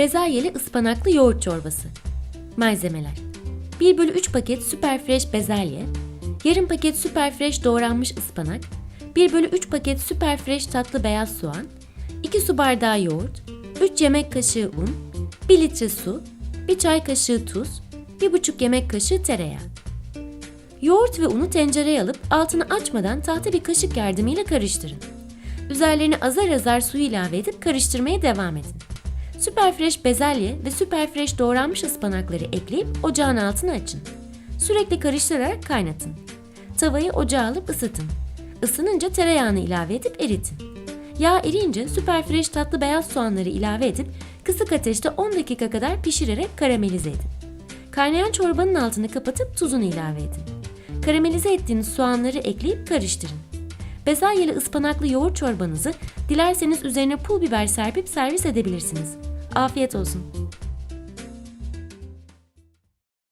Bezelyeli ıspanaklı yoğurt çorbası. Malzemeler 1 bölü 3 paket süper fresh bezelye, yarım paket süper fresh doğranmış ıspanak, 1 bölü 3 paket süper fresh tatlı beyaz soğan, 2 su bardağı yoğurt, 3 yemek kaşığı un, 1 litre su, 1 çay kaşığı tuz, 1,5 yemek kaşığı tereyağı. Yoğurt ve unu tencereye alıp altını açmadan tahta bir kaşık yardımıyla karıştırın. Üzerlerine azar azar su ilave edip karıştırmaya devam edin. Süper fresh bezelye ve süper fresh doğranmış ıspanakları ekleyip ocağın altını açın. Sürekli karıştırarak kaynatın. Tavayı ocağa alıp ısıtın. Isınınca tereyağını ilave edip eritin. Yağ eriyince süper fresh tatlı beyaz soğanları ilave edip kısık ateşte 10 dakika kadar pişirerek karamelize edin. Kaynayan çorbanın altını kapatıp tuzunu ilave edin. Karamelize ettiğiniz soğanları ekleyip karıştırın. Bezelyeli ıspanaklı yoğurt çorbanızı dilerseniz üzerine pul biber serpip servis edebilirsiniz. Afiyet olsun.